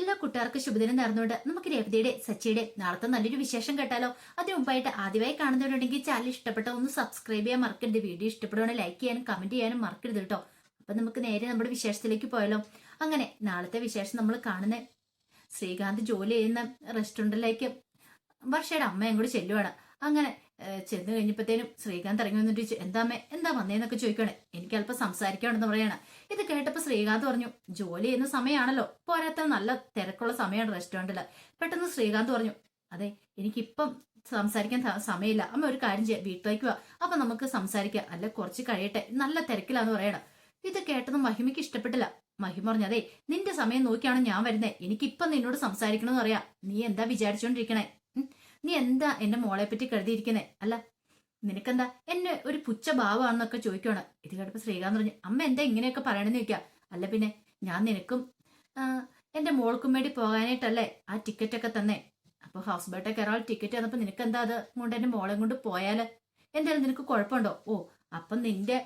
എല്ലാ കൂട്ടുകാർക്കും ശുഭദിനം നേർന്നുകൊണ്ട് നമുക്ക് രേവതിയുടെ സച്ചിയുടെ നാളത്തെ നല്ലൊരു വിശേഷം കേട്ടാലോ? അതിന് മുമ്പായിട്ട് ആദ്യമായി കാണുന്നവരുണ്ടെങ്കിൽ ചാനൽ ഇഷ്ടപ്പെട്ട ഒന്ന് സബ്സ്ക്രൈബ് ചെയ്യാൻ മറക്കരുത്. വീഡിയോ ഇഷ്ടപ്പെടുകയാണ് ലൈക്ക് ചെയ്യാനും കമന്റ് ചെയ്യാനും മറക്കരുത് കേട്ടോ. അപ്പൊ നമുക്ക് നേരെ നമ്മുടെ വിശേഷത്തിലേക്ക് പോയാലോ? അങ്ങനെ നാളത്തെ വിശേഷം നമ്മൾ കാണുന്ന ശ്രീകാന്ത് ജോലി ചെയ്യുന്ന റെസ്റ്റോറന്റിലേക്ക് വർഷയുടെ അമ്മയും കൂടി ചെല്ലുവാണ്. അങ്ങനെ ചെന്ന് കഴിഞ്ഞപ്പോഴത്തേനും ശ്രീകാന്ത് ഇറങ്ങി വന്നിട്ട് ചോദിച്ചു എന്താ അമ്മേ എന്താ വന്നേന്നൊക്കെ ചോദിക്കണേ എനിക്ക് അല്പം സംസാരിക്കണമെന്ന് പറയണേ. ഇത് കേട്ടപ്പോൾ ശ്രീകാന്ത് പറഞ്ഞു ജോലി ചെയ്യുന്ന സമയമാണല്ലോ പോരാത്ത നല്ല തിരക്കുള്ള സമയമാണ് റെസ്റ്റോറന്റിൽ പെട്ടെന്ന് ശ്രീകാന്ത് പറഞ്ഞു അതെ എനിക്കിപ്പം സംസാരിക്കാൻ സമയമില്ല. അമ്മ ഒരു കാര്യം ചെയ്യാം വീട്ടിലേക്ക് വാ. അപ്പൊ നമുക്ക് സംസാരിക്കാം. അല്ല കുറച്ച് കഴിയട്ടെ. നല്ല തിരക്കിലാന്ന് പറയണം. ഇത് കേട്ടതും മഹിമയ്ക്ക് ഇഷ്ടപ്പെട്ടില്ല. മഹിമ പറഞ്ഞു അതെ നിന്റെ സമയം നോക്കിയാണ് ഞാൻ വരുന്നത് എനിക്കിപ്പം നിന്നോട് സംസാരിക്കണമെന്ന് അറിയാം നീ എന്താ വിചാരിച്ചോണ്ടിരിക്കണേ? നീ എന്താ എന്റെ മോളെ പറ്റി കരുതിയിരിക്കുന്നേ? അല്ല നിനക്കെന്താ? എന്നെ ഒരു പുച്ച ഭാവമാണെന്നൊക്കെ ചോദിക്കുവാണ്. ഇത് കേട്ടപ്പോ ശ്രീകാന്ത് പറഞ്ഞു അമ്മ എന്താ ഇങ്ങനെയൊക്കെ പറയണെന്ന് ചോദിക്കാം. അല്ല പിന്നെ ഞാൻ നിനക്കും എന്റെ മോൾക്കും വേണ്ടി പോകാനായിട്ടല്ലേ ആ ടിക്കറ്റ് ഒക്കെ തന്നെ. അപ്പൊ ഹൗസ് ബോട്ടെ ഒരാൾ ടിക്കറ്റ് തന്നപ്പോ നിനക്ക് എന്താ അത്? കൊണ്ട് എന്റെ മോളെ കൊണ്ട് പോയാൽ? എന്തായാലും നിനക്ക് കുഴപ്പമുണ്ടോ? ഓ അപ്പം നിന്റെ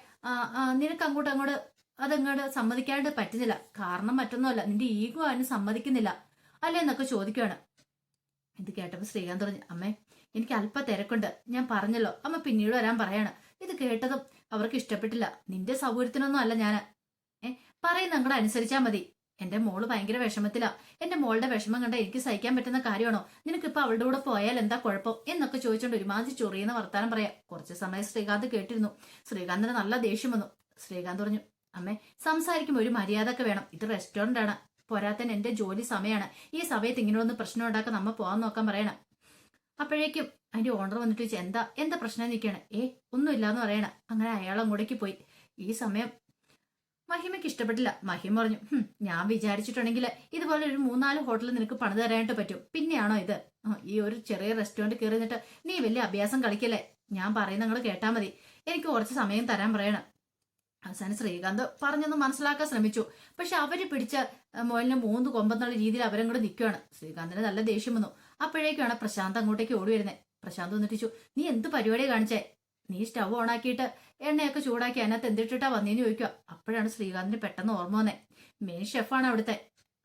നിനക്ക് അങ്ങോട്ട് അങ്ങോട്ട് അതങ്ങോട്ട് സമ്മതിക്കാണ്ട് പറ്റുന്നില്ല. കാരണം മറ്റൊന്നുമല്ല നിന്റെ ഈഗോ അതിന് സമ്മതിക്കുന്നില്ല. അല്ലേ എന്നൊക്കെ ചോദിക്കുവാണ്. ഇത് കേട്ടപ്പോൾ ശ്രീകാന്ത് പറഞ്ഞു അമ്മേ എനിക്ക് അല്പ തിരക്കുണ്ട്. ഞാൻ പറഞ്ഞല്ലോ. അമ്മ പിന്നീട് വരാൻ പറയാണ്. ഇത് കേട്ടതും അവർക്ക് ഇഷ്ടപ്പെട്ടില്ല. നിന്റെ സൗകര്യത്തിനൊന്നും അല്ല ഞാൻ ഏ പറയുന്ന നിങ്ങളെ അനുസരിച്ചാ മതി. എന്റെ മോൾ ഭയങ്കര വിഷമത്തിലാ. എന്റെ മോളുടെ വിഷമം കണ്ട എനിക്ക് സഹിക്കാൻ പറ്റുന്ന കാര്യമാണോ? നിനക്ക് നിനക്കിപ്പോ അവളുടെ കൂടെ പോയാൽ എന്താ കുഴപ്പം? എന്നൊക്കെ ചോദിച്ചോണ്ട് ഒരുമാതിരി ചൊറിയുന്ന വർത്താനം പറയാം. കുറച്ച് സമയം ശ്രീകാന്ത് കേട്ടിരുന്നു. ശ്രീകാന്തിന് നല്ല ദേഷ്യം വന്നു. ശ്രീകാന്ത് പറഞ്ഞു അമ്മേ സംസാരിക്കുമ്പോൾ ഒരു മര്യാദ ഒക്കെ വേണം. ഇത് റെസ്റ്റോറന്റ് ആണ്. പോരാത്തന്നെ എന്റെ ജോലി സമയമാണ് ഈ സമയത്ത് ഇങ്ങനെ ഒന്ന് പ്രശ്നം ഉണ്ടാക്കാൻ നമ്മ പോകാൻ നോക്കാൻ പറയണം. അപ്പോഴേക്കും അതിന്റെ ഓണർ വന്നിട്ട് ചോദിച്ചു എന്താ എന്താ പ്രശ്നം? നിൽക്കുകയാണ് ഏ ഒന്നുമില്ല എന്ന് പറയണം. അങ്ങനെ അയാൾ അങ്ങോട്ടേക്ക് പോയി. ഈ സമയം മഹിമയ്ക്ക് ഇഷ്ടപ്പെട്ടില്ല. മഹിമ പറഞ്ഞു ഞാൻ വിചാരിച്ചിട്ടുണ്ടെങ്കിൽ ഇതുപോലെ ഒരു മൂന്നാൽ ഹോട്ടൽ നിനക്ക് പണിത് തരാനായിട്ട് പറ്റും. പിന്നെയാണോ ഇത്? ഈ ഒരു ചെറിയ റെസ്റ്റോറന്റ് കയറി നിന്നിട്ട് നീ വലിയ അഭ്യാസം കളിക്കല്ലേ? ഞാൻ പറയുന്ന നിങ്ങൾ കേട്ടാ മതി. എനിക്ക് കുറച്ച് സമയം തരാൻ പറയണം. അവസാനം ശ്രീകാന്ത് പറഞ്ഞൊന്ന് മനസ്സിലാക്കാൻ ശ്രമിച്ചു. പക്ഷെ അവർ പിടിച്ച മോലിനെ മൂന്ന് കൊമ്പെന്നുള്ള രീതിയിൽ അവരും കൂടെ നിൽക്കുകയാണ്. ശ്രീകാന്തിന് നല്ല ദേഷ്യം വന്നു. അപ്പോഴേക്കാണ് പ്രശാന്ത് അങ്ങോട്ടേക്ക് ഓടി വരുന്നത് പ്രശാന്ത് വന്നിട്ടു നീ എന്ത് പരിപാടി കാണിച്ചേ? നീ സ്റ്റവ് ഓണാക്കിയിട്ട് എണ്ണയൊക്കെ ചൂടാക്കി അതിനകത്ത് എന്തിട്ടിട്ടാ വന്നേന്ന് ചോദിക്കുക. അപ്പോഴാണ് ശ്രീകാന്തിന് പെട്ടെന്ന് ഓർമ്മ വന്നേ. മെയിൻ ഷെഫാണ് അവിടുത്തെ.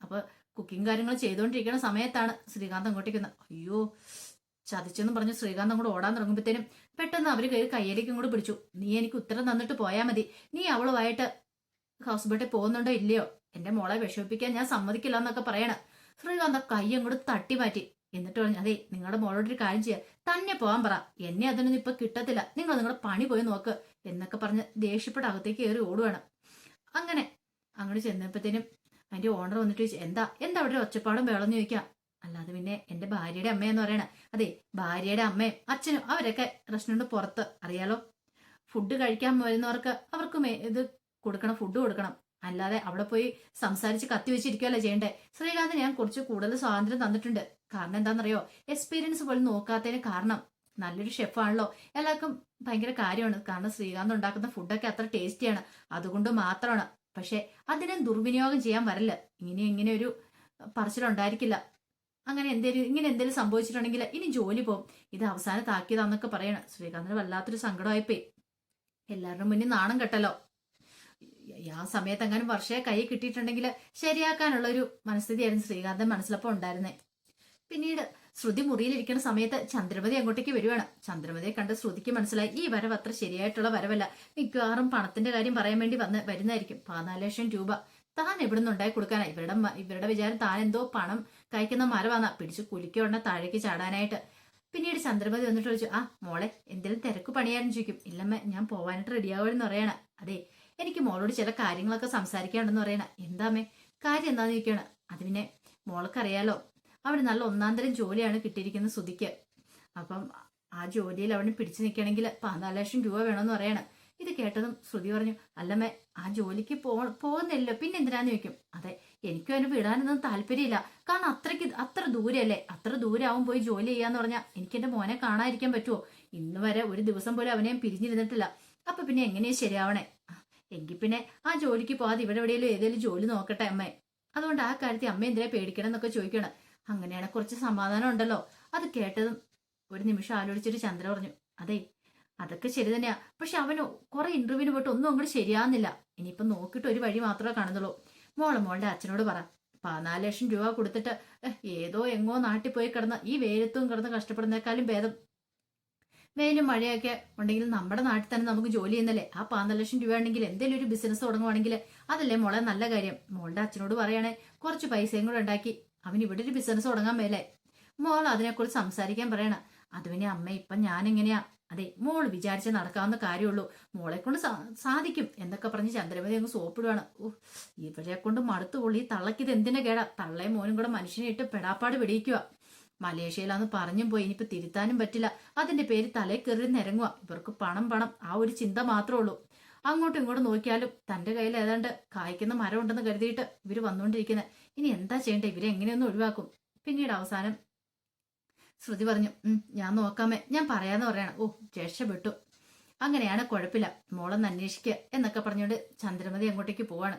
അപ്പൊ കുക്കിംഗ് കാര്യങ്ങൾ ചെയ്തുകൊണ്ടിരിക്കുന്ന സമയത്താണ് ശ്രീകാന്ത് അങ്ങോട്ടേക്ക് അയ്യോ ചതിച്ചെന്ന് പറഞ്ഞ് ശ്രീകാന്ത് അങ്ങോട്ട് ഓടാൻ തുടങ്ങുമ്പോഴത്തേനും പെട്ടെന്ന് അവർ കയറി കയ്യിലേക്ക് കൂടെ പിടിച്ചു. നീ എനിക്ക് ഉത്തരം തന്നിട്ട് പോയാൽ മതി. നീ അവളുമായിട്ട് ഹൗസ് ബോട്ടിൽ പോകുന്നുണ്ടോ ഇല്ലയോ? എന്റെ മോളെ വിഷമിപ്പിക്കാൻ ഞാൻ സമ്മതിക്കില്ല എന്നൊക്കെ പറയണ. ശ്രീകാന്ത് കൈ അങ്ങോട്ട് തട്ടി മാറ്റി. എന്നിട്ട് പറഞ്ഞു അതെ നിങ്ങളുടെ മോളോട് ഒരു കാര്യം ചെയ്യാ. തന്നെ പോകാൻ പറ. എന്നെ അതിനൊന്നും ഇപ്പൊ കിട്ടത്തില്ല. നിങ്ങൾ നിങ്ങളുടെ പണി പോയി നോക്ക്. എന്നൊക്കെ പറഞ്ഞ് ദേഷ്യപ്പെട്ട് അകത്തേക്ക് കയറി ഓടുവാണ്. അങ്ങനെ അങ്ങോട്ട് ചെന്നപ്പോഴത്തേനും അതിന്റെ ഓണർ വന്നിട്ട് ചോദിച്ചു എന്താ? എന്താ അവിടെ ഒച്ചപ്പാടും വേളെന്ന് ചോദിക്കാം? അല്ലാതെ പിന്നെ എന്റെ ഭാര്യയുടെ അമ്മയെന്ന് പറയണേ. അതെ ഭാര്യയുടെ അമ്മയും അച്ഛനും അവരൊക്കെ റെസ്റ്റോറന്റ് പുറത്ത്. അറിയാലോ? ഫുഡ് കഴിക്കാൻ വരുന്നവർക്ക് അവർക്ക് ഇത് കൊടുക്കണം ഫുഡ് കൊടുക്കണം. അല്ലാതെ അവിടെ പോയി സംസാരിച്ച് കത്തി വെച്ചിരിക്കുകയല്ലേ ചെയ്യണ്ടേ? ശ്രീകാന്തിന് ഞാൻ കുറച്ച് കൂടുതൽ സ്വാതന്ത്ര്യം തന്നിട്ടുണ്ട്. കാരണം എന്താണെന്നറിയോ? എക്സ്പീരിയൻസ് പോലും നോക്കാത്തതിന് കാരണം നല്ലൊരു ഷെഫാണല്ലോ എല്ലാവർക്കും ഭയങ്കര കാര്യമാണ്. കാരണം ശ്രീകാന്ത് ഉണ്ടാക്കുന്ന ഫുഡൊക്കെ അത്ര ടേസ്റ്റിയാണ് അതുകൊണ്ട് മാത്രമാണ്. പക്ഷെ അതിനെ ദുർവിനിയോഗം ചെയ്യാൻ വരല്ല ഇങ്ങനെ ഇങ്ങനെ ഒരു പറച്ചിലുണ്ടായിരിക്കില്ല. അങ്ങനെ എന്തേലും ഇങ്ങനെ എന്തെങ്കിലും സംഭവിച്ചിട്ടുണ്ടെങ്കിൽ ഇനി ജോലി പോകും ഇത് അവസാനത്താക്കിയതാന്നൊക്കെ പറയണം. ശ്രീകാന്തിന് വല്ലാത്തൊരു സങ്കടമായിപ്പോയി. എല്ലാവരുടെ മുന്നിൽ നാണം കെട്ടല്ലോ ആ സമയത്ത് എങ്ങാനും വർഷയെ കൈ കിട്ടിയിട്ടുണ്ടെങ്കിൽ ശരിയാക്കാനുള്ള ഒരു മനസ്ഥിതിയായിരുന്നു ശ്രീകാന്തൻ മനസ്സിലപ്പോൾ ഉണ്ടായിരുന്നത് പിന്നീട് ശ്രുതി മുറിയിലിരിക്കുന്ന സമയത്ത് ചന്ദ്രമതി അങ്ങോട്ടേക്ക് വരുവാണ്. ചന്ദ്രമതിയെ കണ്ട് ശ്രുതിക്ക് മനസ്സിലായി ഈ വരവ് അത്ര ശരിയായിട്ടുള്ള വരവല്ല. മിക്കവാറും പണത്തിന്റെ കാര്യം പറയാൻ വേണ്ടി വന്ന് വരുന്നതായിരിക്കും. പതിനാല് ലക്ഷം രൂപ താൻ എവിടെ നിന്നുണ്ടായി കൊടുക്കാനാ? ഇവരുടെ ഇവരുടെ വിചാരം താൻ എന്തോ പണം കഴിക്കുന്ന മരവാന്നാ പിടിച്ച് കുലിക്കൊണ്ട താഴേക്ക് ചാടാനായിട്ട്. പിന്നീട് ചന്ദ്രമതി വന്നിട്ട് ചോദിച്ചു ആ മോളെ എന്തെങ്കിലും തിരക്ക് പണിയാനും ചോദിക്കും. ഇല്ലമ്മ ഞാൻ പോവാനായിട്ട് റെഡിയാവുമെന്ന് പറയണ. അതെ എനിക്ക് മോളോട് ചില കാര്യങ്ങളൊക്കെ സംസാരിക്കാനുണ്ടെന്ന് പറയണ. എന്താമ്മേ കാര്യം എന്താന്ന് ചോദിക്കുകയാണ് അത് പിന്നെ മോൾക്കറിയാലോ. അവിടെ നല്ല ഒന്നാന്തരം ജോലിയാണ് കിട്ടിയിരിക്കുന്നത് സുധിക്ക്. അപ്പം ആ ജോലിയിൽ അവിടെ പിടിച്ചു നിൽക്കണമെങ്കിൽ പതിനാല് ലക്ഷം രൂപ വേണമെന്ന് പറയണം. ഇത് കേട്ടതും ശ്രുതി പറഞ്ഞു അല്ലമ്മേ ആ ജോലിക്ക് പോ പോകുന്നില്ലല്ലോ. പിന്നെ എന്തിനാന്ന് ചോദിക്കും? അതെ എനിക്കും അതിന് വിടാനൊന്നും താല്പര്യമില്ല. കാരണം അത്രയ്ക്ക് അത്ര ദൂരല്ലേ അത്ര ദൂരാവും പോയി ജോലി ചെയ്യാന്ന് പറഞ്ഞാൽ എനിക്ക് എന്റെ മോനെ കാണാതിരിക്കാൻ പറ്റുമോ ഇന്ന് വരെ ഒരു ദിവസം പോലും അവനെ പിരിഞ്ഞിരുന്നിട്ടില്ല. അപ്പൊ പിന്നെ എങ്ങനെയാ ശരിയാവണേ? എങ്കിൽ പിന്നെ ആ ജോലിക്ക് പോകാതെ ഇവിടെ എവിടെയെങ്കിലും ഏതെങ്കിലും ജോലി നോക്കട്ടെ അമ്മേ. അതുകൊണ്ട് ആ കാര്യത്തിൽ അമ്മ എന്തിനാ പേടിക്കണം എന്നൊക്കെ ചോദിക്കണം. അങ്ങനെയാണ് കുറച്ച് സമാധാനം ഉണ്ടല്ലോ. അത് കേട്ടതും ഒരു നിമിഷം ആലോചിച്ചിട്ട് ചന്ദ്ര പറഞ്ഞു അതെ അതൊക്കെ ശരി തന്നെയാ. പക്ഷെ അവന് കുറെ ഇന്റർവ്യൂവിന് പോയിട്ട് ഒന്നും അങ്ങോട്ട് ശരിയാവുന്നില്ല. ഇനിയിപ്പം നോക്കിയിട്ട് ഒരു വഴി മാത്രമേ കാണുന്നുള്ളൂ. മോളെ മോളുടെ അച്ഛനോട് പറ. പതിനാല് ലക്ഷം രൂപ കൊടുത്തിട്ട് ഏതോ എങ്ങോ നാട്ടിൽ പോയി കിടന്ന് ഈ വെയിലത്തും കിടന്ന് കഷ്ടപ്പെടുന്നേക്കാളും ഭേദം. വെയിലും മഴയൊക്കെ ഉണ്ടെങ്കിൽ നമ്മുടെ നാട്ടിൽ തന്നെ നമുക്ക് ജോലി ചെയ്യുന്നല്ലേ? ആ പതിനാല് ലക്ഷം രൂപ ഉണ്ടെങ്കിൽ എന്തെങ്കിലും ഒരു ബിസിനസ് തുടങ്ങുവാണെങ്കിൽ അതല്ലേ മോളെ നല്ല കാര്യം? മോളുടെ അച്ഛനോട് പറയണേ കുറച്ച് പൈസയും കൂടെ ഉണ്ടാക്കി അവൻ ഇവിടെ ഒരു ബിസിനസ് തുടങ്ങാൻ മേലെ. മോൾ അതിനെക്കുറിച്ച് സംസാരിക്കാൻ പറയണം. അത് അമ്മ ഇപ്പം ഞാനെങ്ങനെയാ അതെ മോൾ വിചാരിച്ച നടക്കാവുന്ന കാര്യമുള്ളൂ. മോളെ കൊണ്ട് സാധിക്കും. എന്നൊക്കെ പറഞ്ഞ് ചന്ദ്രമതി അങ്ങ് സോപ്പിടുവാണ്. ഓ ഇവരെ കൊണ്ട് മടുത്തു പൊള്ളി. തള്ളക്കിത് എന്തിനാ കേടാ? തള്ളയും മോനും കൂടെ മനുഷ്യനെ ഇട്ട് പെടാപ്പാട് പിടിയിക്കുക മലേഷ്യയിലാന്ന് പറഞ്ഞും പോയി. ഇനിയിപ്പോ തിരുത്താനും പറ്റില്ല. അതിന്റെ പേര് തലേ കയറി നിരങ്ങുക ഇവർക്ക് പണം പണം ആ ഒരു ചിന്ത മാത്രമേ ഉള്ളൂ. അങ്ങോട്ടും ഇങ്ങോട്ടും നോക്കിയാലും തന്റെ കയ്യിൽ ഏതാണ്ട് കായ്ക്കുന്ന മരം ഉണ്ടെന്ന് കരുതിയിട്ട് ഇവർ വന്നുകൊണ്ടിരിക്കുന്നത് ഇനി എന്താ ചെയ്യണ്ടേ? ഇവരെ എങ്ങനെയൊന്നും ഒഴിവാക്കും. പിന്നീട് അവസാനം ശ്രുതി പറഞ്ഞു "ഉം, ഞാൻ നോക്കാമേ. ഞാൻ പറയാന്ന് പറയണം. ഓ രക്ഷപ്പെട്ടു. അങ്ങനെയാണ് കുഴപ്പമില്ല. മോളൊന്ന് അന്വേഷിക്കുക എന്നൊക്കെ പറഞ്ഞുകൊണ്ട് ചന്ദ്രമതി അങ്ങോട്ടേക്ക് പോവാണ്.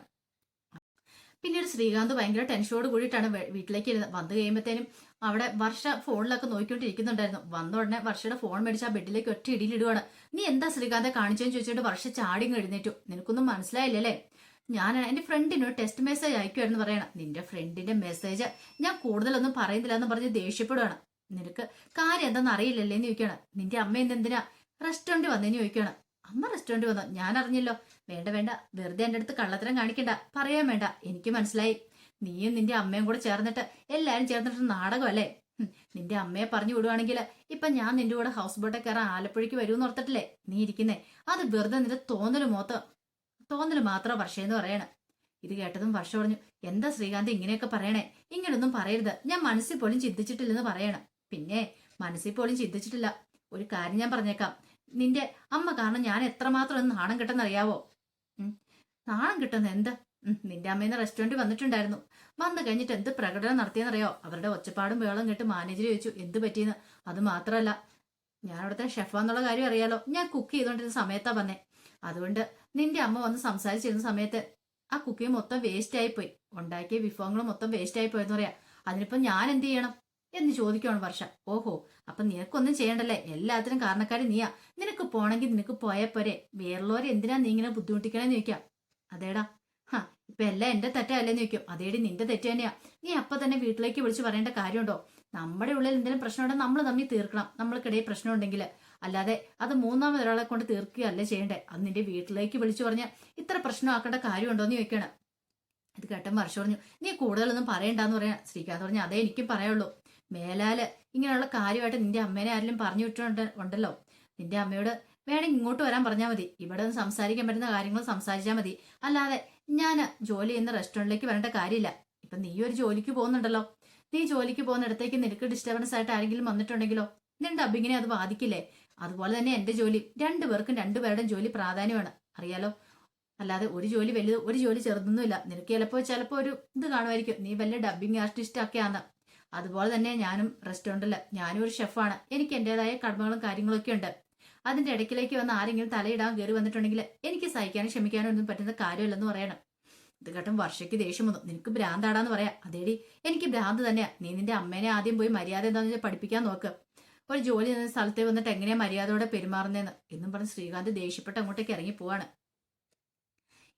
പിന്നീട് ശ്രീകാന്ത് ഭയങ്കര ടെൻഷനോട് കൂടിയിട്ടാണ് വീട്ടിലേക്ക് ഇരുന്നത് വന്നു കഴിയുമ്പോഴത്തേനും അവിടെ വർഷ ഫോണിലൊക്കെ നോക്കിക്കൊണ്ടിരിക്കുന്നുണ്ടായിരുന്നു. വന്ന ഉടനെ വർഷയുടെ ഫോൺ മേടിച്ച് ആ ബെഡിലേക്ക് ഒറ്റ ഇടിയിലിടുവാണ് നീ എന്താ ശ്രീകാന്തെ കാണിച്ചെന്ന് ചോദിച്ചിട്ട് വർഷ ചാടി എഴുന്നേറ്റു. നിനക്കൊന്നും മനസ്സിലായില്ലേ ഞാൻ എന്റെ ഫ്രണ്ടിനൊരു ടെക്സ്റ്റ് മെസ്സേജ് അയക്കുമായിരുന്നു പറയണം. നിന്റെ ഫ്രണ്ടിന്റെ മെസ്സേജ് ഞാൻ കൂടുതലൊന്നും പറയുന്നില്ല എന്ന് പറഞ്ഞ് ദേഷ്യപ്പെടുവാണ്. നിനക്ക് കാര്യം എന്താണെന്ന് അറിയില്ലല്ലേ എന്ന് ചോദിക്കുകയാണ്. നിന്റെ അമ്മ ഇന്ന് എന്തിനാ റെസ്റ്റോറന്റ് വന്നേന്ന് ചോദിക്കുകയാണ്. അമ്മ റെസ്റ്റോറന്റ് വന്നോ? ഞാൻ അറിഞ്ഞല്ലോ. വേണ്ട വേണ്ട. വെറുതെ എന്റെ അടുത്ത് കള്ളത്തരം കാണിക്കണ്ട. പറയാൻ വേണ്ട. എനിക്ക് മനസ്സിലായി. നീയും നിന്റെ അമ്മയും കൂടെ ചേർന്നിട്ട് എല്ലാരും ചേർന്നിട്ട് നാടകം അല്ലേ നിന്റെ അമ്മയെ പറഞ്ഞു വിടുവാണെങ്കിൽ ഇപ്പൊ ഞാൻ നിന്റെ കൂടെ ഹൗസ് ബോട്ടെ കയറാൻ ആലപ്പുഴയ്ക്ക് വരുമെന്ന് ഓർത്തിട്ടില്ലേ? നീ ഇരിക്കുന്നേ. അത് വെറുതെ നിന്റെ തോന്നൽ മോത്ത. തോന്നൽ മാത്രം വർഷയെന്ന് പറയണ. ഇത് കേട്ടതും വർഷ പറഞ്ഞു എന്താ ശ്രീകാന്ത് ഇങ്ങനെയൊക്കെ പറയണേ? ഇങ്ങനൊന്നും പറയരുത്. ഞാൻ മനസ്സിൽ പോലും ചിന്തിച്ചിട്ടില്ലെന്ന് പറയണം. പിന്നെ മനസ്സിൽ പോലും ചിന്തിച്ചിട്ടില്ല. ഒരു കാര്യം ഞാൻ പറഞ്ഞേക്കാം. നിന്റെ അമ്മ കാരണം ഞാൻ എത്രമാത്രം നാണം കിട്ടുന്നറിയാവോ? നാണം കിട്ടുന്ന എന്ത്? നിന്റെ അമ്മേന്ന് റെസ്റ്റോറന്റ് വന്നിട്ടുണ്ടായിരുന്നു. വന്നു കഴിഞ്ഞിട്ട് എന്ത് പ്രകടനം നടത്തിയെന്നറിയോ? അവരുടെ ഒച്ചപ്പാടും വേളം കേട്ട് മാനേജർ ചോദിച്ചു എന്ത് പറ്റിയെന്ന്? അത് മാത്രമല്ല ഞാൻ അവിടുത്തെ ഷെഫാന്നുള്ള കാര്യം അറിയാലോ. ഞാൻ കുക്ക് ചെയ്തുകൊണ്ടിരുന്ന സമയത്താ വന്നേ. അതുകൊണ്ട് നിന്റെ അമ്മ വന്ന് സംസാരിച്ചിരുന്ന സമയത്ത് ആ കുക്കിംഗ് മൊത്തം വേസ്റ്റ് ആയിപ്പോയി പോയി. ഉണ്ടാക്കിയ വിഭവങ്ങൾ മൊത്തം വേസ്റ്റ് ആയിപ്പോയെന്ന് പറയാം അതിനിപ്പോ ഞാൻ എന്ത് ചെയ്യണം? എന്ന് ചോദിക്കുവാണ് വർഷ. ഓഹോ അപ്പൊ നിനക്കൊന്നും ചെയ്യണ്ടല്ലേ? എല്ലാത്തിനും കാരണക്കാരി നീയാ. നിനക്ക് പോണെങ്കിൽ നിനക്ക് പോയാ പോരെ. വേറുള്ളവരെ എന്തിനാ നീ ഇങ്ങനെ ബുദ്ധിമുട്ടിക്കണേന്ന് ചോദിക്കാം. അതേടാ. ഹാ ഇപ്പൊ എല്ലാം എന്റെ തെറ്റല്ലേന്ന് ചോദിക്കും. അതേടി നിന്റെ തെറ്റ് തന്നെയാ. നീ അപ്പൊ തന്നെ വീട്ടിലേക്ക് വിളിച്ച് പറയേണ്ട കാര്യമുണ്ടോ? നമ്മുടെ ഉള്ളിൽ എന്തെങ്കിലും പ്രശ്നമുണ്ടെങ്കിൽ നമ്മൾ തമ്മിൽ തീർക്കണം. നമ്മൾക്കിടയിൽ പ്രശ്നം ഉണ്ടെങ്കിൽ അല്ലാതെ അത് മൂന്നാമത് ഒരാളെ കൊണ്ട് തീർക്കുകയല്ല ചെയ്യണ്ടേ. അത് നിന്റെ വീട്ടിലേക്ക് വിളിച്ചു പറഞ്ഞ ഇത്ര പ്രശ്നമാക്കേണ്ട കാര്യമുണ്ടോ എന്ന് ചോദിക്കണം. ഇത് കേട്ടൻ വർഷം പറഞ്ഞു നീ കൂടുതലൊന്നും പറയണ്ടെന്ന് പറയാ ശ്രീകാന്ത് പറഞ്ഞു അതേ എനിക്കും പറയുള്ളൂ മേലാൽ. ഇങ്ങനെയുള്ള കാര്യമായിട്ട് നിന്റെ അമ്മേനെ ആരെങ്കിലും പറഞ്ഞു വിട്ടുണ്ട് ഉണ്ടല്ലോ. നിന്റെ അമ്മയോട് വേണമെങ്കിൽ ഇങ്ങോട്ട് വരാൻ പറഞ്ഞാൽ മതി. ഇവിടെ നിന്ന് സംസാരിക്കാൻ പറ്റുന്ന കാര്യങ്ങൾ സംസാരിച്ചാൽ മതി. അല്ലാതെ ഞാൻ ജോലി ചെയ്യുന്ന റെസ്റ്റോറന്റിലേക്ക് വരേണ്ട കാര്യമില്ല. ഇപ്പം നീ ഒരു ജോലിക്ക് പോകുന്നുണ്ടല്ലോ. നീ ജോലിക്ക് പോകുന്നിടത്തേക്ക് നിനക്ക് ഡിസ്റ്റർബൻസ് ആയിട്ട് ആരെങ്കിലും വന്നിട്ടുണ്ടെങ്കിലോ? നിന്റെ ഡബിങ്ങിനെ അത് ബാധിക്കില്ലേ? അതുപോലെ തന്നെ എന്റെ ജോലി. രണ്ടുപേർക്കും രണ്ടുപേരുടെയും ജോലി പ്രാധാന്യമാണ്. അറിയാലോ? അല്ലാതെ ഒരു ജോലി വലുത് ഒരു ജോലി ചെറുതൊന്നുമില്ല. നിനക്ക് ചിലപ്പോൾ ചിലപ്പോൾ ഒരു ഇത് കാണുമായിരിക്കും. നീ വലിയ ഡബിങ് ആർട്ടിസ്റ്റ് ഒക്കെ ആണ് അതുപോലെ തന്നെ ഞാനും റെസ്റ്റോറന്റിൽ ഞാനും ഒരു ഷെഫാണ് എനിക്ക് എന്റെതായ കടമകളും കാര്യങ്ങളൊക്കെ ഉണ്ട്. അതിന്റെ ഇടയ്ക്കിലേക്ക് വന്ന് ആരെങ്കിലും തലയിടാൻ കയറി വന്നിട്ടുണ്ടെങ്കിൽ എനിക്ക് സഹിക്കാനും ക്ഷമിക്കാനും ഒന്നും പറ്റുന്ന കാര്യമില്ലെന്ന് പറയണം. ഇത് കേട്ടും വർഷയ്ക്ക് ദേഷ്യം വന്നു. നിനക്ക് ഭ്രാന്താടാന്ന് പറയാം. അതേടി എനിക്ക് ഭ്രാന്ത് തന്നെയാ. നീ നിന്റെ അമ്മേനെ ആദ്യം പോയി മര്യാദ എന്താണെന്ന് വെച്ചാൽ പഠിപ്പിക്കാൻ നോക്ക്. ഒരു ജോലി നിന്ന സ്ഥലത്തെ വന്നിട്ട് എങ്ങനെയാ മര്യാദയോടെ പെരുമാറുന്നതെന്ന് എന്നും പറഞ്ഞ് ശ്രീകാന്ത് ദേഷ്യപ്പെട്ട് അങ്ങോട്ടേക്ക് ഇറങ്ങി പോവാണ്.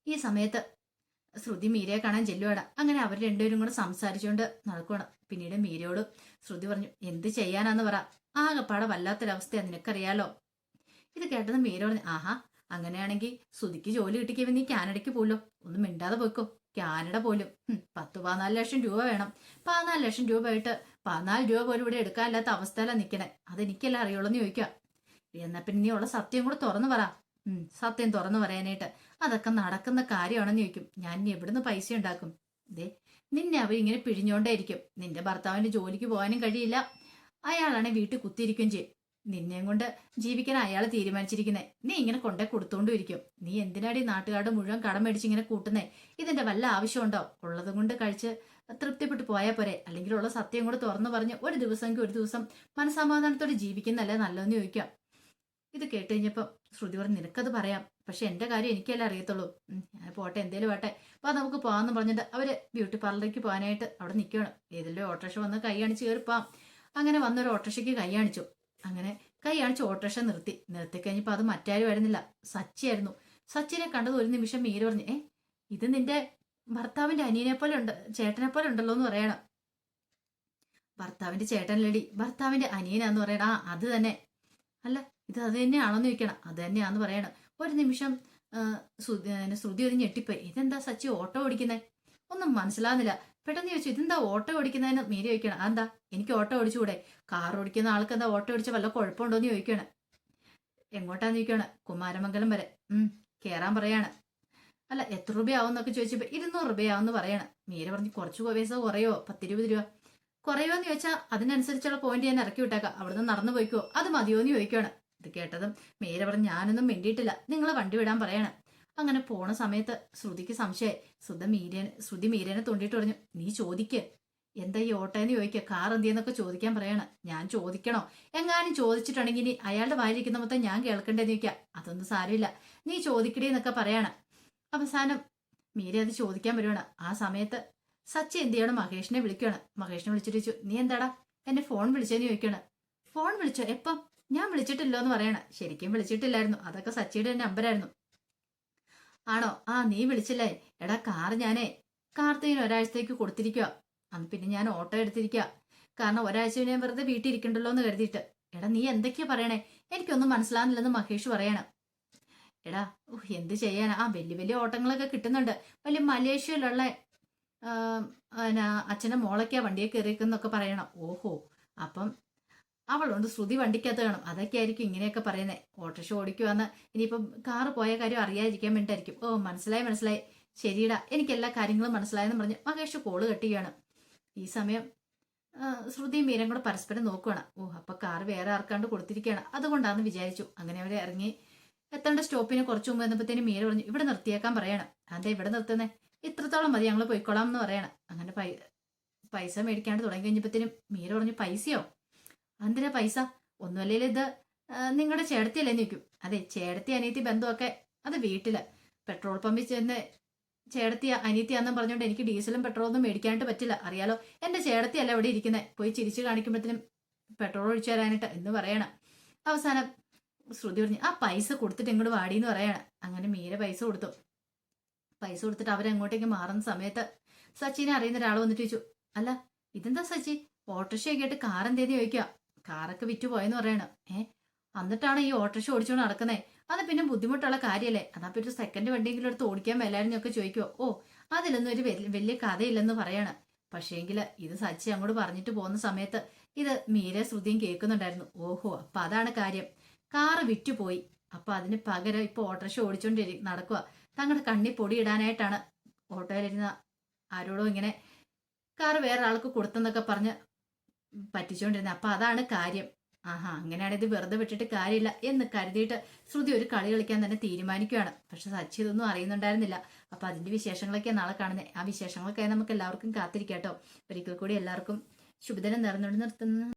ഈ സമയത്ത് ശ്രുതി മീരയെ കാണാൻ ചെല്ലുവാണ്. അങ്ങനെ അവർ രണ്ടുപേരും കൂടെ സംസാരിച്ചുകൊണ്ട് നടക്കുവാണ്. പിന്നീട് മീരയോട് ശ്രുതി പറഞ്ഞു എന്ത് ചെയ്യാനാന്ന് പറ. ആകെപ്പാടെ വല്ലാത്തൊരവസ്ഥയാ നിനക്കറിയാലോ? ഇത് കേട്ടത് മീര പറഞ്ഞു ആഹാ അങ്ങനെയാണെങ്കിൽ ശ്രുതിക്ക് ജോലി കിട്ടിക്കുമ്പോൾ നീ കാനഡയ്ക്ക് പോലോ ഒന്നും മിണ്ടാതെ പോയിക്കോ. കാനഡ പോലും. പത്ത് പതിനാല് ലക്ഷം രൂപ വേണം. പതിനാല് ലക്ഷം രൂപ ആയിട്ട് പതിനാല് രൂപ പോലും ഇവിടെ എടുക്കാനില്ലാത്ത അവസ്ഥയിലാണ് നിൽക്കണേ അതെനിക്കല്ല അറിയുള്ളൂ എന്ന് ചോദിക്കുക എന്നാ പിന്നെ നീ ഉള്ള സത്യം കൂടെ തുറന്നു പറ. സത്യം തുറന്നു പറയാനായിട്ട്. അതൊക്കെ നടക്കുന്ന കാര്യമാണെന്ന് ചോദിക്കും. ഞാൻ എവിടുന്ന് പൈസ ഉണ്ടാക്കും? ദേ നിന്നെ അവർ ഇങ്ങനെ പിഴിഞ്ഞോണ്ടേയിരിക്കും. നിന്റെ ഭർത്താവിന് ജോലിക്ക് പോകാനും കഴിയില്ല. അയാളാണ് വീട്ടിൽ കുത്തിയിരിക്കും ചെയ്യും. നിന്നെയും കൊണ്ട് ജീവിക്കാൻ അയാൾ തീരുമാനിച്ചിരിക്കുന്നേ. നീ ഇങ്ങനെ കൊണ്ടേ കൊടുത്തോണ്ടും ഇരിക്കും നീ എന്തിനാടി നാട്ടുകാരുടെ മുഴുവൻ കടം മേടിച്ച് ഇങ്ങനെ കൂട്ടുന്നേ? ഇതിന്റെ വല്ല ആവശ്യമുണ്ടോ ഉള്ളതും കൊണ്ട് കഴിച്ച് തൃപ്തിപ്പെട്ടു പോയാൽ പോരെ. അല്ലെങ്കിൽ ഉള്ള സത്യം കൂടെ തുറന്നു പറഞ്ഞ് ഒരു ദിവസം ഒരു ദിവസം മനസമാധാനത്തോടെ ജീവിക്കുന്നല്ലേ നല്ലതെന്ന് ചോദിക്കാം. ഇത് കേട്ട് കഴിഞ്ഞപ്പോൾ ശ്രുതി പറഞ്ഞു നിനക്കത് പറയാം. പക്ഷെ എന്റെ കാര്യം എനിക്കല്ലേ അറിയത്തുള്ളൂ. പോട്ടെ എന്തേലും പോട്ടെ അപ്പൊ നമുക്ക് പോകാമെന്ന് പറഞ്ഞിട്ട് അവർ ബ്യൂട്ടി പാർലറിലേക്ക് പോകാനായിട്ട് അവിടെ നിൽക്കുകയാണ്. ഏതെങ്കിലും ഓട്ടോറിക്ഷ വന്ന് കൈ കാണിച്ച് കയറി അങ്ങനെ വന്നൊരു ഓട്ടോറിക്ഷയ്ക്ക് കൈ കാണിച്ചു. അങ്ങനെ കൈ കാണിച്ച് ഓട്ടോറിക്ഷ നിർത്തി. നിർത്തി കഴിഞ്ഞപ്പോൾ അത് മറ്റാരും ആയിരുന്നില്ല. സച്ചിയായിരുന്നു സച്ചിനെ കണ്ടത് ഒരു നിമിഷം മീര പറഞ്ഞു ഏ ഇത് നിന്റെ ഭർത്താവിന്റെ അനിയനെ പോലെ ഉണ്ട് ചേട്ടനെ പോലെ ഉണ്ടല്ലോ എന്ന് പറയണം. ഭർത്താവിന്റെ ചേട്ടൻ ഭർത്താവിന്റെ അനിയനാന്ന് പറയണം. ആ അത് തന്നെ. അല്ല ഇത് അത് തന്നെയാണോന്ന് ചോദിക്കണം. അത് തന്നെയാന്ന് പറയണം. ഒരു നിമിഷം ശ്രുതി ഒരു ഞെട്ടിപ്പോയി. ഇതെന്താ സച്ചി ഓട്ടോ ഓടിക്കുന്നേ? ഒന്നും മനസ്സിലാവുന്നില്ല. പെട്ടെന്ന് ചോദിച്ചു ഇതെന്താ ഓട്ടോ ഓടിക്കുന്നതിന് മീരി ചോദിക്കണം അതെന്താ? എനിക്ക് ഓട്ടോ ഓടിച്ചുകൂടെ? കാർ ഓടിക്കുന്ന ആൾക്ക് എന്താ ഓട്ടോ ഓടിച്ച വല്ല കുഴപ്പമുണ്ടോന്ന് ചോദിക്കണം എങ്ങോട്ടാന്ന് ചോദിക്കുകയാണ് കുമാരമംഗലം വരെ. ഉം കേറാൻ പറയാണ്. അല്ല എത്ര രൂപയാവും എന്നൊക്കെ ചോദിച്ചപ്പോ ഇരുന്നൂറ് രൂപയാവുമെന്ന് പറയാണ്. മീര പറഞ്ഞു കുറച്ച് പൈസ കുറയോ? പത്തിരുപത് രൂപ. കുറയോ എന്ന് ചോദിച്ചാൽ അതിനനുസരിച്ചുള്ള പോയിന്റ് ഞാൻ ഇറക്കി വിട്ടേക്കാം. അവിടുന്ന് നടന്നു പോയിക്കോ. അത് മതിയോ എന്ന് ചോദിക്കുകയാണ്. ഇത് കേട്ടതും മേരെ പറഞ്ഞു ഞാനൊന്നും മിണ്ടിയിട്ടില്ല. നിങ്ങൾ വണ്ടി വിടാൻ പറയാണ്. അങ്ങനെ പോണ സമയത്ത് ശ്രുതിക്ക് സംശയമായി ശ്രുത മീരനെ ശ്രുതി മീരേനെ തൊണ്ടിട്ട് പറഞ്ഞു നീ ചോദിക്ക്. എന്താ ഈ ഓട്ടേന്ന് ചോദിക്കുക കാർ എന്തിയെന്നൊക്കെ ചോദിക്കാൻ പറയണം. ഞാൻ ചോദിക്കണോ? എങ്ങാനും ചോദിച്ചിട്ടുണ്ടെങ്കിൽ ഇനി അയാളുടെ വായിരിക്കുന്ന മൊത്തം ഞാൻ കേൾക്കണ്ടേന്ന് ചോദിക്കാം. അതൊന്നും സാരമില്ല. നീ ചോദിക്കടേ എന്നൊക്കെ പറയാണ്. അവസാനം മീര അത് ചോദിക്കാൻ വരുവാണ്. ആ സമയത്ത് സച്ചി എന്ത് ചെയ്യണം? മഹേഷിനെ വിളിക്കുകയാണ് മഹേഷിനെ വിളിച്ചിട്ട് ചോദിച്ചു നീ എന്താടാ? എന്നെ ഫോൺ വിളിച്ചെന്ന് ചോദിക്കണം ഫോൺ വിളിച്ചോ? എപ്പം? ഞാൻ വിളിച്ചിട്ടില്ലോ എന്ന് പറയണ. ശരിക്കും വിളിച്ചിട്ടില്ലായിരുന്നു. അതൊക്കെ സച്ചിയുടെ നമ്പറായിരുന്നു ആണോ? ആ നീ വിളിച്ചില്ലേ? എടാ കാർ ഞാനേ. കാർത്തേന് ഒരാഴ്ചത്തേക്ക് കൊടുത്തിരിക്കുക അന്ന് പിന്നെ ഞാൻ ഓട്ടോ എടുത്തിരിക്കുക കാരണം ഒരാഴ്ച ഞാൻ വെറുതെ വീട്ടിൽ ഇരിക്കണ്ടല്ലോ എന്ന് കരുതിയിട്ട്. എടാ നീ എന്തൊക്കെയാ പറയണേ? എനിക്കൊന്നും മനസ്സിലാകുന്നില്ലെന്ന് മഹേഷ് പറയണം. എടാ ഓ എന്ത് ചെയ്യാനാ? ആ വലിയ വലിയ ഓട്ടങ്ങളൊക്കെ കിട്ടുന്നുണ്ട്. വലിയ മലേഷ്യയിലുള്ള അച്ഛനെ മോളൊക്കെയാ വണ്ടിയെ കയറിയെന്നൊക്കെ പറയണം. ഓഹോ അപ്പം അവളുണ്ട് ശ്രുതി വണ്ടിക്കകത്ത് കാണും. അതൊക്കെ ആയിരിക്കും ഇങ്ങനെയൊക്കെ പറയുന്നത് ഓട്ടോറിക്ഷ ഓടിക്കുവാന്ന്. ഇനിയിപ്പം കാറ് പോയ കാര്യം അറിയാതിരിക്കാൻ വേണ്ടിയിട്ടായിരിക്കും. ഓ മനസ്സിലായി മനസ്സിലായി. ശരിയിടാ എനിക്ക് എല്ലാ കാര്യങ്ങളും മനസ്സിലായെന്ന് പറഞ്ഞ് മഹേഷ് കോൾ കെട്ടുകയാണ് ഈ സമയം ശ്രുതിയും മീരം കൂടെ പരസ്പരം നോക്കുവാണ്. ഓ അപ്പൊ കാർ വേറെ ആർക്കാണ്ട് കൊടുത്തിരിക്കുകയാണ്. അതുകൊണ്ടാന്ന് വിചാരിച്ചു. അങ്ങനെ അവരെ ഇറങ്ങി എത്തേണ്ട സ്റ്റോപ്പിന് കുറച്ച് മുമ്പ് വന്നപ്പോഴത്തേനും മീര പറഞ്ഞു ഇവിടെ നിർത്തിയേക്കാൻ പറയണം. അതെ ഇവിടെ നിർത്തുന്നേ? ഇത്രത്തോളം മതി ഞങ്ങൾ പോയിക്കോളാം എന്ന് പറയണം. അങ്ങനെ പൈസ മേടിക്കാണ്ട് തുടങ്ങി കഴിഞ്ഞപ്പോഴത്തേനും മീര പറഞ്ഞു പൈസയോ? എന്തിനാ പൈസ? ഒന്നുമല്ലേ ഇത് നിങ്ങളുടെ ചേടത്തിയല്ലേ നിൽക്കും അതെ ചേടത്തി അനിയത്തി ബന്ധമൊക്കെ അത് വീട്ടിൽ. പെട്രോൾ പമ്പിൽ ചെന്ന് ചേടത്തി അനിയത്തിയാന്നും പറഞ്ഞുകൊണ്ട് എനിക്ക് ഡീസലും പെട്രോളൊന്നും മേടിക്കാനായിട്ട് പറ്റില്ല. അറിയാലോ എന്റെ ചേടത്തിയല്ല ഇവിടെ ഇരിക്കുന്നത് പോയി ചിരിച്ചു കാണിക്കുമ്പോഴത്തേനും പെട്രോൾ ഒഴിച്ചു തരാനായിട്ട് എന്ന് പറയണം. അവസാനം ശ്രുതി പറഞ്ഞു ആ പൈസ കൊടുത്തിട്ട് ഇങ്ങോട്ട് വാടിയെന്ന് പറയണം. അങ്ങനെ മീര പൈസ കൊടുത്തു. പൈസ കൊടുത്തിട്ട് അവരങ്ങോട്ടേക്ക് മാറുന്ന സമയത്ത് സച്ചിനെ അറിയുന്ന ഒരാൾ വന്നിട്ട് ചോദിച്ചു അല്ല ഇതെന്താ സച്ചി? ഓട്ടോറിക്ഷയൊക്കെ ആയിട്ട് കാർ എന്തേന്ന് ചോദിക്കുക കാറൊക്കെ വിറ്റു പോയെന്ന് പറയണം. ഏ എന്നിട്ടാണ് ഈ ഓട്ടോറിക്ഷ ഓടിച്ചുകൊണ്ട് നടക്കുന്നത് അത് പിന്നെ ബുദ്ധിമുട്ടുള്ള കാര്യമല്ലേ അതാ പിന്നെ സെക്കൻഡ് വണ്ടിയെങ്കിലും എടുത്ത് ഓടിക്കാൻ മേലായിരുന്നൊക്കെ ചോദിക്കുവോ? ഓ അതിലൊന്നും ഒരു വലിയ വലിയ കഥയില്ലെന്ന് പറയാണ്. പക്ഷേങ്കിൽ ഇത് സച്ചി അങ്ങോട്ട് പറഞ്ഞിട്ട് പോകുന്ന സമയത്ത് ഇത് മീരെ ശ്രുതിയും കേൾക്കുന്നുണ്ടായിരുന്നു. ഓഹോ അപ്പൊ അതാണ് കാര്യം. കാറ് വിറ്റുപോയി അപ്പൊ അതിന് പകരം ഇപ്പൊ ഓട്ടോറിക്ഷ ഓടിച്ചോണ്ടിരി നടക്കുക തങ്ങളുടെ കണ്ണി പൊടിയിടാനായിട്ടാണ് ഓട്ടോയിലിരുന്ന ആരോടോ ഇങ്ങനെ കാറ് വേറെ ആൾക്ക് കൊടുത്തെന്നൊക്കെ പറഞ്ഞ് പറ്റിച്ചോണ്ടിരുന്നത് അപ്പൊ അതാണ് കാര്യം. ആഹാ അങ്ങനെയാണിത് വെറുതെ വിട്ടിട്ട് കാര്യമില്ല എന്ന് കരുതിയിട്ട് ശ്രുതി ഒരു കളി കളിക്കാൻ തന്നെ തീരുമാനിക്കുകയാണ് പക്ഷെ സച്ചി ഇതൊന്നും അറിയുന്നുണ്ടായിരുന്നില്ല. അപ്പൊ അതിന്റെ വിശേഷങ്ങളൊക്കെ നാളെ കാണുന്നത് ആ വിശേഷങ്ങളൊക്കെ നമുക്ക് എല്ലാവർക്കും കാത്തിരിക്കാട്ടോ. ഒരിക്കൽ കൂടി എല്ലാവർക്കും ശുഭദിനം നേർന്നുകൊണ്ട് നിർത്തുന്നു.